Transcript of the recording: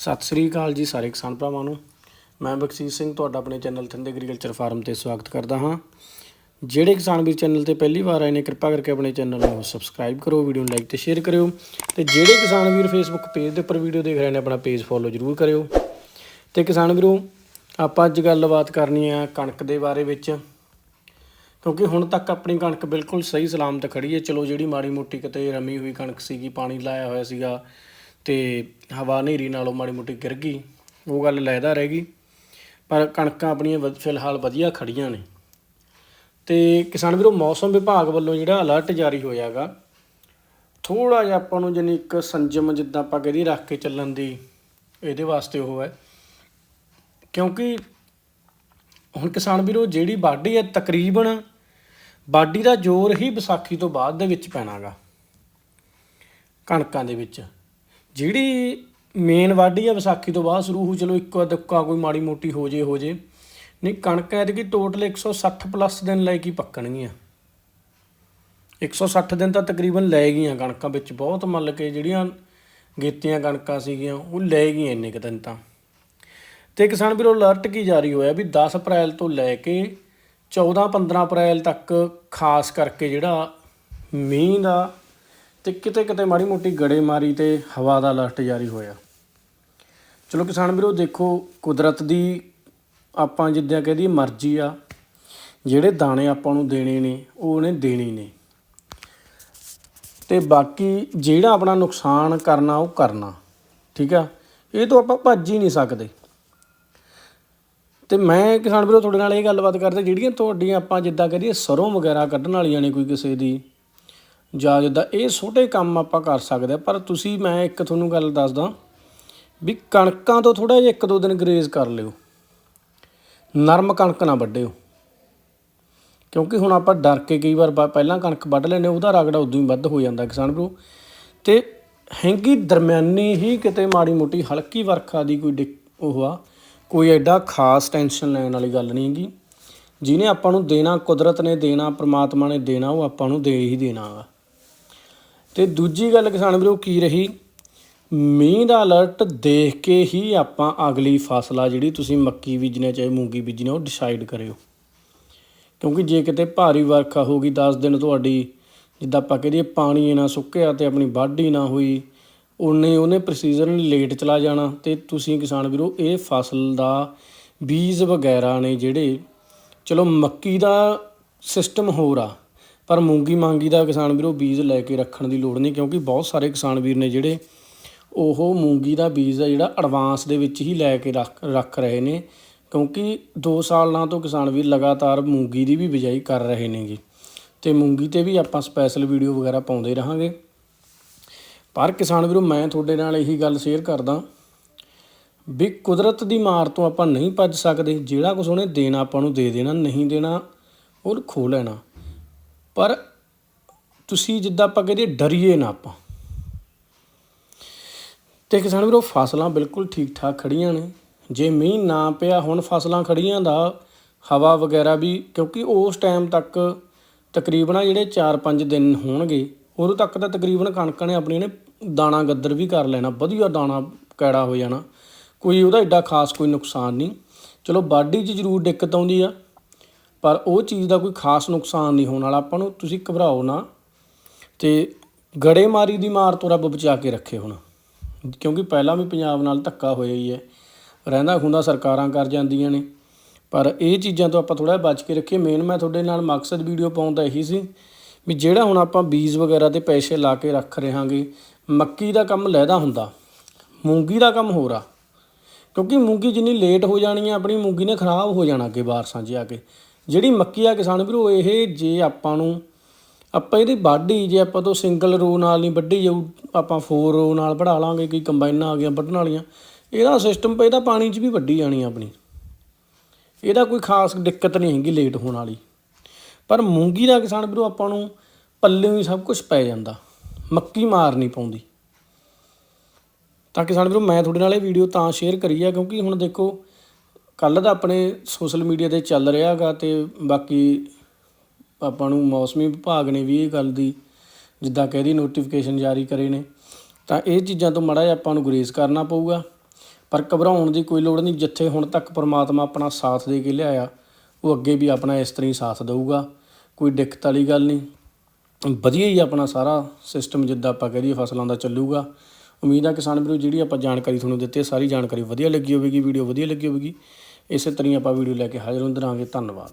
ਸਤਿ ਸ੍ਰੀ ਅਕਾਲ ਜੀ ਸਾਰੇ ਕਿਸਾਨ ਭਰਾਵਾਂ ਨੂੰ। ਮੈਂ ਬਖਸ਼ੀਸ਼ ਸਿੰਘ, ਤੁਹਾਡਾ ਆਪਣੇ ਚੈਨਲ ਥਿੰਦ ਐਗਰੀਕਲਚਰ ਫਾਰਮ ਤੇ ਸਵਾਗਤ ਕਰਦਾ ਹਾਂ। ਜਿਹੜੇ ਕਿਸਾਨ ਵੀਰ ਚੈਨਲ ਤੇ ਪਹਿਲੀ ਵਾਰ ਆਏ ਨੇ, ਕਿਰਪਾ ਕਰਕੇ ਆਪਣੇ ਚੈਨਲ ਨੂੰ ਸਬਸਕ੍ਰਾਈਬ ਕਰੋ, ਵੀਡੀਓ ਨੂੰ ਲਾਈਕ ਤੇ ਸ਼ੇਅਰ ਕਰਿਓ ਤੇ ਜਿਹੜੇ ਕਿਸਾਨ ਵੀਰ ਫੇਸਬੁੱਕ ਪੇਜ ਦੇ ਉੱਪਰ ਵੀਡੀਓ ਦੇਖ ਰਹੇ ਨੇ, ਆਪਣਾ ਪੇਜ ਫੋਲੋ ਜ਼ਰੂਰ ਕਰਿਓ। ਤੇ ਕਿਸਾਨ ਵੀਰੋ, ਆਪਾਂ ਅੱਜ ਗੱਲਬਾਤ ਕਰਨੀ ਆ ਕਣਕ ਦੇ ਬਾਰੇ ਵਿੱਚ, ਕਿਉਂਕਿ ਹੁਣ ਤੱਕ ਆਪਣੀ ਕਣਕ ਬਿਲਕੁਲ ਸਹੀ ਸਲਾਮਤ ਖੜੀ ਹੈ। ਚਲੋ ਜਿਹੜੀ ਮਾੜੀ ਮੋਟੀ ਕਿਤੇ ਰਮੀ ਹੋਈ ਕਣਕ ਸੀਗੀ, ਪਾਣੀ ਲਾਇਆ ਹੋਇਆ ਸੀਗਾ ਤੇ ਹਵਾ ਹਨੇਰੀ ਨਾਲੋਂ ਮਾੜੀ ਮੋਟੀ ਗਿਰ ਗਈ, ਉਹ ਗੱਲ ਲੈਦਾ ਰਹਿ ਗਈ। ਪਰ ਕਣਕਾਂ ਆਪਣੀਆਂ ਵਧ- ਫਿਲਹਾਲ ਵਧੀਆ ਖੜੀਆਂ ਨੇ। ਤੇ ਕਿਸਾਨ ਵੀਰੋ, ਮੌਸਮ ਵਿਭਾਗ ਵੱਲੋਂ ਜਿਹੜਾ ਅਲਰਟ ਜਾਰੀ ਹੋਇਆਗਾ ਥੋੜਾ ਜਿਹਾ ਆਪਾਂ ਨੂੰ ਜਾਨੀ ਇੱਕ ਸੰਜਮ ਜਿੱਦਾਂ ਆਪਾਂ ਕਹਦੀ ਰੱਖ ਕੇ ਚੱਲਣ ਦੀ ਇਹਦੇ ਵਾਸਤੇ ਉਹ ਹੈ। ਕਿਉਂਕਿ ਹੁਣ ਕਿਸਾਨ ਵੀਰੋ, ਜਿਹੜੀ ਵਾਢੀ ਹੈ ਤਕਰੀਬਨ ਵਾਢੀ ਦਾ ਜ਼ੋਰ ਹੀ ਵਿਸਾਖੀ ਤੋਂ ਬਾਅਦ ਦੇ ਵਿੱਚ ਪੈਣਾਗਾ, ਕਣਕਾਂ ਦੇ ਵਿੱਚ। ਜਿਹੜੀ ਮੇਨ ਵਾਢੀ ਆ ਵਿਸਾਖੀ ਤੋਂ ਬਾਅਦ ਸ਼ੁਰੂ ਹੋ ਚਲੋ ਇੱਕੋ ਦੁੱਕਾ ਕੋਈ ਮਾੜੀ ਮੋਟੀ ਹੋ ਜੇ ਹੋ ਜੇ। ਨਹੀਂ, ਕਣਕ ਐਤਕੀ ਟੋਟਲ 160 ਪਲੱਸ ਦਿਨ ਲੈ ਕੇ ਪੱਕਣਗੀਆਂ। 160 ਦਿਨ ਤਾਂ ਤਕਰੀਬਨ ਲੈ ਗਈਆਂ ਕਣਕਾਂ ਵਿੱਚ, ਬਹੁਤ ਮੰਨ ਕੇ ਜਿਹੜੀਆਂ ਗੇਤੀਆਂ ਕਣਕਾਂ ਸੀਗੀਆਂ, ਉਹ ਲੈ ਗਈਆਂ ਇੰਨੇ ਕੁ ਦਿਨ ਤਾਂ। ਤੇ ਕਿਸਾਨ ਵੀਰੋ ਅਲਰਟ ਕੀ ਜਾਰੀ ਹੋਇਆ ਵੀ 10 ਅਪ੍ਰੈਲ ਤੋਂ ਲੈ ਕੇ 14 15 ਅਪ੍ਰੈਲ ਤੱਕ ਖਾਸ ਕਰਕੇ ਜਿਹੜਾ ਮੀਂਹ ਦਾ ਤੇ ਕਿਤੇ ਕਿਤੇ ਮਾੜੀ ਮੋਟੀ ਗੜੇਮਾਰੀ ਤੇ ਹਵਾ ਦਾ ਅਲਰਟ ਜਾਰੀ ਹੋਇਆ। ਚਲੋ ਕਿਸਾਨ ਵੀਰੋ, ਦੇਖੋ ਕੁਦਰਤ ਦੀ ਆਪਾਂ ਜਿੱਦਾਂ ਕਹਦੀ ਮਰਜ਼ੀ ਆ, ਜਿਹੜੇ ਦਾਣੇ ਆਪਾਂ ਨੂੰ ਦੇਣੇ ਨੇ, ਉਹ ਉਹਨੇ ਦੇਣੇ ਨੇ। ਤੇ ਬਾਕੀ ਜਿਹੜਾ ਆਪਣਾ ਨੁਕਸਾਨ ਕਰਨਾ, ਉਹ ਕਰਨਾ, ਠੀਕ ਆ? ਇਹ ਤੋਂ ਆਪਾਂ ਭੱਜ ਹੀ ਨਹੀਂ ਸਕਦੇ। ਤੇ ਮੈਂ ਕਿਸਾਨ ਵੀਰੋ, ਤੁਹਾਡੇ ਨਾਲ ਇਹ ਗੱਲਬਾਤ ਕਰਦੇ, ਜਿਹੜੀਆਂ ਤੁਹਾਡੀਆਂ ਆਪਾਂ ਜਿੱਦਾਂ ਕਰੀਏ ਸਰੋਂ ਵਗੈਰਾ ਕੱਢਣ ਵਾਲੀਆਂ ਨੇ ਕੋਈ ਕਿਸੇ ਦੀ ਜਾਂ ਜਿੱਦਾਂ ਇਹ ਛੋਟੇ ਕੰਮ ਆਪਾਂ ਕਰ ਸਕਦੇ ਆ, ਪਰ ਤੁਸੀਂ, ਮੈਂ ਇੱਕ ਤੁਹਾਨੂੰ ਗੱਲ ਦੱਸਦਾ ਵੀ ਕਣਕਾਂ ਤੋਂ ਥੋੜਾ ਜਿਹਾ ਇੱਕ ਦੋ ਦਿਨ ਗਰੇਜ਼ ਕਰ ਲਿਓ। ਨਰਮ ਕਣਕ ਨਾ ਵੱਢਿਓ। ਕਿਉਂਕਿ ਹੁਣ ਆਪਾਂ ਡਰ ਕੇ ਕਈ ਵਾਰ ਬ- ਪਹਿਲਾਂ ਕਣਕ ਵੱਢ ਲੈਨੇ ਉਹਦਾ ਰਗੜਾ ਉਦੋਂ ਹੀ ਵੱਧ ਹੋ ਜਾਂਦਾ ਕਿਸਾਨ ਵੀਰੋ। ਤੇ ਹੈਂਗੀ ਦਰਮਿਆਨੀ ਹੀ ਕਿਤੇ ਮਾੜੀ ਮੋਟੀ ਹਲਕੀ ਵਰਖਾ ਦੀ ਕੋਈ ਦਿੱਕ- ਉਹ ਆ, ਕੋਈ ਐਡਾ ਖਾਸ ਟੈਨਸ਼ਨ ਲੈਣ ਵਾਲੀ ਗੱਲ ਨਹੀਂ ਹੈਗੀ। ਜਿਹਨੇ ਆਪਾਂ ਨੂੰ ਦੇਣਾ, ਕੁਦਰਤ ਨੇ ਦੇਣਾ, ਪ੍ਰਮਾਤਮਾ ਨੇ ਦੇਣਾ, ਉਹ ਆਪਾਂ ਨੂੰ ਦੇ ਹੀ ਦੇਣਾ ਵਾ ਤੇ ਦੂਜੀ ਗੱਲ ਕਿਸਾਨ ਵੀਰੋ ਕੀ ਰਹੀ? ਮੀਂਹ ਦਾ ਅਲਰਟ ਦੇਖ ਕੇ ਹੀ ਆਪਾਂ ਅਗਲੀ ਫਸਲ ਆ ਜਿਹੜੀ ਤੁਸੀਂ ਮੱਕੀ ਬੀਜਣਾ ਚਾਹੇ ਮੂੰਗੀ ਬੀਜਣਾ ਉਹ ਡਿਸਾਈਡ ਕਰਿਓ। ਕਿਉਂਕਿ ਜੇ ਕਿਤੇ ਭਾਰੀ ਵਰਖਾ ਹੋ ਗਈ 10 ਦਿਨ ਤੁਹਾਡੀ, ਜਿੱਦਾਂ ਆਪਾਂ ਕਹਦੇ ਪਾਣੀ ਨਾ ਸੁੱਕਿਆ ਤੇ ਆਪਣੀ ਵਾਢੀ ਨਾ ਹੋਈ, ਉਹਨੇ ਉਹਨੇ ਪ੍ਰੋਸੀਜਰ ਲੇਟ ਚਲਾ ਜਾਣਾ। ਤੇ ਤੁਸੀਂ ਕਿਸਾਨ ਵੀਰੋ, ਇਹ ਫਸਲ ਦਾ ਬੀਜ ਵਗੈਰਾ ਨੇ ਜਿਹੜੇ, ਚਲੋ ਮੱਕੀ ਦਾ ਸਿਸਟਮ ਹੋਰ ਆ। ਪਰ ਮੂੰਗੀ ਮਾਂਗੀ ਦਾ ਕਿਸਾਨ ਵੀਰੋ ਬੀਜ ਲੈ ਕੇ ਰੱਖਣ ਦੀ ਲੋੜ ਨਹੀਂ, ਕਿਉਂਕਿ ਬਹੁਤ ਸਾਰੇ ਕਿਸਾਨ ਵੀਰ ਨੇ ਜਿਹੜੇ ਉਹ ਮੂੰਗੀ ਦਾ ਬੀਜ ਆ ਜਿਹੜਾ ਐਡਵਾਂਸ ਦੇ ਵਿੱਚ ਹੀ ਲੈ ਕੇ ਰੱਖ ਰੱਖ ਰਹੇ ਨੇ, ਕਿਉਂਕਿ 2 ਸਾਲਾਂ ਤੋਂ ਕਿਸਾਨ ਵੀਰ ਲਗਾਤਾਰ ਮੂੰਗੀ ਦੀ ਵੀ ਬਿਜਾਈ ਕਰ ਰਹੇ ਨੇਗੇ। ਤੇ ਮੂੰਗੀ ਤੇ ਵੀ ਆਪਾਂ ਸਪੈਸ਼ਲ ਵੀਡੀਓ ਵਗੈਰਾ ਪਾਉਂਦੇ ਰਹਾਂਗੇ। ਪਰ ਕਿਸਾਨ ਵੀਰੋ, ਮੈਂ ਤੁਹਾਡੇ ਨਾਲ ਇਹੀ ਗੱਲ ਸ਼ੇਅਰ ਕਰਦਾ ਵੀ ਕੁਦਰਤ ਦੀ ਮਾਰ ਤੋਂ ਆਪਾਂ ਨਹੀਂ ਭੱਜ ਸਕਦੇ, ਜਿਹੜਾ ਕੁਝ ਉਹਨੇ ਦੇਣਾ ਆਪਾਂ ਨੂੰ ਦੇ ਦੇਣਾ, ਨਹੀਂ ਦੇਣਾ ਉਹ ਖੋ ਲੈਣਾ। ਪਰ ਤੁਸੀਂ ਜਿੱਦਾਂ ਆਪਾਂ ਕਹਿੰਦੇ ਡਰੀਏ ਨਾ ਆਪਾਂ। ਤੇ ਕਿਸਾਨ ਵੀਰੋ, ਫਸਲਾਂ ਬਿਲਕੁਲ ਠੀਕ ਠਾਕ ਖੜੀਆਂ ਨੇ। ਜੇ ਮੀਂਹ ਨਾ ਪਿਆ, ਹੁਣ ਫਸਲਾਂ ਖੜੀਆਂ ਦਾ ਹਵਾ ਵਗੈਰਾ ਵੀ, ਕਿਉਂਕਿ ਉਸ ਟਾਈਮ ਤੱਕ ਤਕਰੀਬਨ ਆ ਜਿਹੜੇ 4-5 ਦਿਨ ਹੋਣਗੇ, ਉਦੋਂ ਤੱਕ ਤਾਂ ਤਕਰੀਬਨ ਕਣਕਾਂ ਨੇ ਆਪਣੀਆਂ ਨੇ ਦਾਣਾ ਗੱਦਰ ਵੀ ਕਰ ਲੈਣਾ, ਵਧੀਆ ਦਾਣਾ ਕੈੜਾ ਹੋ ਜਾਣਾ। ਕੋਈ ਉਹਦਾ ਐਡਾ ਖਾਸ ਕੋਈ ਨੁਕਸਾਨ ਨਹੀਂ। ਚਲੋ, ਬਾਡੀ 'ਚ ਜ਼ਰੂਰ ਦਿੱਕਤ ਆਉਂਦੀ ਆ। ਪਰ ਉਹ ਚੀਜ਼ ਦਾ ਕੋਈ ਖਾਸ ਨੁਕਸਾਨ ਨਹੀਂ ਹੋਣ ਵਾਲਾ। ਆਪਾਂ ਨੂੰ ਤੁਸੀਂ ਘਬਰਾਓ ਨਾ ਤੇ ਗੜੇਮਾਰੀ ਦੀ ਮਾਰ ਤੋਂ ਰੱਬ ਬਚਾ ਕੇ ਰੱਖੇ ਹੁਣ। ਕਿਉਂਕਿ ਪਹਿਲਾਂ ਵੀ ਪੰਜਾਬ ਨਾਲ ਧੱਕਾ ਹੋਇਆ ਹੀ ਹੈ। ਰਹਿੰਦਾ ਖੁੰਦਾ ਸਰਕਾਰਾਂ ਕਰ ਜਾਂਦੀਆਂ ਨੇ। ਪਰ ਇਹ ਚੀਜ਼ਾਂ ਤੋਂ ਆਪਾਂ ਥੋੜਾ ਬਚ ਕੇ ਰੱਖੀਏ। ਮੇਨ ਮੈਂ ਤੁਹਾਡੇ ਨਾਲ ਮਕਸਦ ਵੀਡੀਓ ਪਾਉਣ ਦਾ ਇਹੀ ਸੀ ਵੀ ਜਿਹੜਾ ਹੁਣ ਆਪਾਂ ਬੀਜ ਵਗੈਰਾ ਤੇ ਪੈਸੇ ਲਾ ਕੇ ਰੱਖ ਰਹੇ ਹਾਂਗੇ, ਮੱਕੀ ਦਾ ਕੰਮ ਲੈਦਾ ਹੁੰਦਾ, ਮੂੰਗੀ ਦਾ ਕੰਮ ਹੋਰ ਆ। ਕਿਉਂਕਿ ਮੂੰਗੀ ਜਿੰਨੀ ਲੇਟ ਹੋ ਜਾਣੀ ਆ, ਆਪਣੀ ਮੂੰਗੀ ਨੇ ਖਰਾਬ ਹੋ ਜਾਣਾ ਅੱਗੇ ਬਾਰਸਾਂ 'ਚ ਆ ਕੇ। ਜਿਹੜੀ ਮੱਕੀ ਆ ਕਿਸਾਨ ਵੀਰੋ, ਇਹ ਜੇ ਆਪਾਂ ਨੂੰ, ਆਪਾਂ ਇਹਦੀ ਵਾਢੀ ਜੇ ਆਪਾਂ ਤੋਂ ਸਿੰਗਲ ਰੋ ਨਾਲ ਨਹੀਂ ਵੱਢੀ ਜਾਊ, ਆਪਾਂ ਫੋਰ ਰੋ ਨਾਲ ਵਢਾ ਲਾਂਗੇ, ਕੋਈ ਕੰਬਾਈਨਾਂ ਆ ਗਈਆਂ, ਵੱਢਣ ਵਾਲੀਆਂ, ਇਹਦਾ ਸਿਸਟਮ ਪਈ ਤਾਂ ਪਾਣੀ 'ਚ ਵੀ ਵੱਢੀ ਜਾਣੀ ਆਪਣੀ। ਇਹਦਾ ਕੋਈ ਖਾਸ ਦਿੱਕਤ ਨਹੀਂ ਹੈਗੀ ਲੇਟ ਹੋਣ ਵਾਲੀ। ਪਰ ਮੂੰਗੀ ਦਾ ਕਿਸਾਨ ਵੀਰੋ, ਆਪਾਂ ਨੂੰ ਪੱਲੇ ਹੀ ਸਭ ਕੁਝ ਪੈ ਜਾਂਦਾ, ਮੱਕੀ ਮਾਰ ਨਹੀਂ ਪਾਉਂਦੀ। ਤਾਂ ਕਿਸਾਨ ਵੀਰੋ, ਮੈਂ ਤੁਹਾਡੇ ਨਾਲ ਇਹ ਵੀਡੀਓ ਤਾਂ ਸ਼ੇਅਰ ਕਰੀ ਆ, ਕਿਉਂਕਿ ਹੁਣ ਦੇਖੋ ਕੱਲ ਦਾ ਆਪਣੇ ਸੋਸ਼ਲ ਮੀਡੀਆ ਤੇ ਚੱਲ ਰਿਹਾਗਾ ਤੇ ਬਾਕੀ ਆਪਾਂ ਨੂੰ ਮੌਸਮੀ ਵਿਭਾਗ ਨੇ ਵੀ ਇਹ ਗੱਲ ਦੀ ਜਿੱਦਾਂ ਕਹਿ ਦੀ ਨੋਟੀਫਿਕੇਸ਼ਨ ਜਾਰੀ ਕਰੇ ਨੇ, ਤਾਂ ਇਹ ਚੀਜ਼ਾਂ ਤੋਂ ਮੜਾ ਜਿਹਾ ਆਪਾਂ ਨੂੰ ਗੁਰੇਜ਼ ਕਰਨਾ ਪਊਗਾ। ਪਰ ਘਬਰਾਉਣ ਦੀ ਕੋਈ ਲੋੜ ਨਹੀਂ, ਜਿੱਥੇ ਹੁਣ ਤੱਕ ਪ੍ਰਮਾਤਮਾ ਆਪਣਾ ਸਾਥ ਦੇ ਕੇ ਲਿਆਇਆ, ਉਹ ਅੱਗੇ ਵੀ ਆਪਣਾ ਇਸ ਤਰ੍ਹਾਂ ਹੀ ਸਾਥ ਦੇਊਗਾ, ਕੋਈ ਦਿੱਕਤ ਵਾਲੀ ਗੱਲ ਨਹੀਂ। ਵਧੀਆ ਹੀ ਆਪਣਾ ਸਾਰਾ ਸਿਸਟਮ ਜਿੱਦਾਂ ਆਪਾਂ ਕਰੀਏ ਫਸਲਾਂ ਦਾ ਚੱਲੂਗਾ। ਉਮੀਦ ਆ ਕਿਸਾਨ ਵੀਰੋ, ਜਿਹੜੀ ਆਪਾਂ ਜਾਣਕਾਰੀ ਤੁਹਾਨੂੰ ਦਿੱਤੀ ਸਾਰੀ ਜਾਣਕਾਰੀ ਵਧੀਆ ਲੱਗੀ ਹੋਵੇਗੀ ਵੀਡੀਓ ਵਧੀਆ ਲੱਗੀ ਹੋਵੇਗੀ। ਇਸੇ ਤਰ੍ਹਾਂ ਹੀ ਆਪਾਂ ਵੀਡੀਓ ਲੈ ਕੇ ਹਾਜ਼ਰ ਹੁੰਦੇ ਰਹਾਂਗੇ। ਧੰਨਵਾਦ।